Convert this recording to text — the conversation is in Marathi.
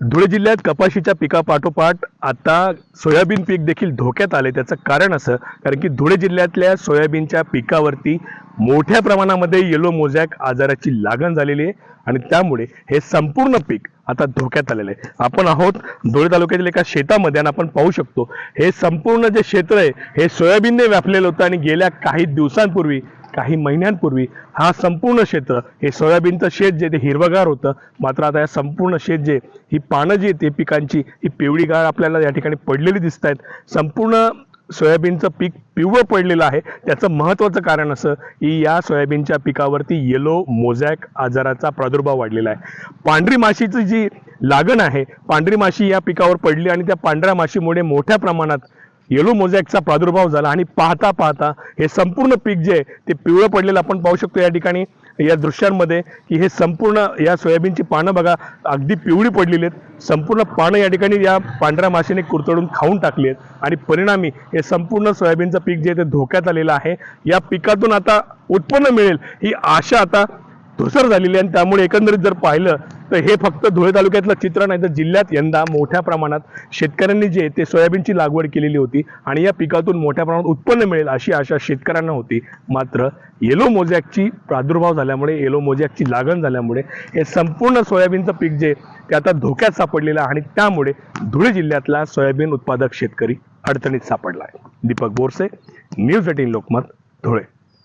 धुळे जिल्ह्यात कपाशीच्या पिकापाठोपाठ आता सोयाबीन पीक देखील धोक्यात आले. त्याचं कारण असं कारण की धुळे जिल्ह्यातल्या सोयाबीनच्या पिकावरती मोठ्या प्रमाणामध्ये येलो मोझॅक आजाराची लागण झालेली आहे आणि त्यामुळे हे संपूर्ण पीक आता धोक्यात आलेलं आहे. आपण आहोत धुळे तालुक्यातील एका शेतामध्ये आणि आपण पाहू शकतो हे संपूर्ण जे क्षेत्र आहे हे सोयाबीनने व्यापलेलं होतं आणि गेल्या काही दिवसांपूर्वी काही महिन्यांपूर्वी हा संपूर्ण क्षेत्र हे सोयाबीनचं शेत जे ते हिरवगार होतं. मात्र आता या संपूर्ण शेत जे ही पानं जी आहेत ते पिकांची ही पिवळी गाळ आपल्याला या ठिकाणी पडलेली दिसत आहेत संपूर्ण सोयाबीनचं पीक पिवळं पडलेलं आहे. त्याचं महत्त्वाचं कारण असं की या सोयाबीनच्या पिकावरती येलो मोझॅक आजाराचा प्रादुर्भाव वाढलेला आहे. पांढरी माशीची जी लागण आहे पांढरी माशी या पिकावर पडली आणि त्या पांढऱ्या माशीमुळे मोठ्या प्रमाणात येलो मोझॅकचा प्रादुर्भाव झाला आणि पाहता पाहता हे संपूर्ण पीक जे आहे ते पिवळं पडलेलं आपण पाहू शकतो या ठिकाणी या दृश्यांमध्ये की हे संपूर्ण या सोयाबीनची पानं बघा अगदी पिवळी पडलेली आहेत. संपूर्ण पानं या ठिकाणी या पांढऱ्या माशीने कुरतडून खाऊन टाकली आहेत. आणि परिणामी हे संपूर्ण सोयाबीनचं पीक जे आहे ते धोक्यात आलेलं आहे. या पिकातून आता उत्पन्न मिळेल ही आशा आता धुसर झालेली आहे. आणि त्यामुळे एकंदरीत जर पाहिलं तर हे फक्त धुळे तालुक्यातलं चित्र नाही तर जिल्ह्यात यंदा मोठ्या प्रमाणात शेतकऱ्यांनी जे ते सोयाबीनची लागवड केलेली होती आणि या पिकातून मोठ्या प्रमाणात उत्पन्न मिळेल अशी आशा शेतकऱ्यांना होती. मात्र येलो मोजॅकची प्रादुर्भाव झाल्यामुळे येलो मोजॅकची लागण झाल्यामुळे हे संपूर्ण सोयाबीनचं पीक जे ते आता धोक्यात सापडलेलं आहे आणि त्यामुळे धुळे जिल्ह्यातला सोयाबीन उत्पादक शेतकरी अडचणीत सापडला आहे. Deepak Borse news eighteen Lokmat Dhule.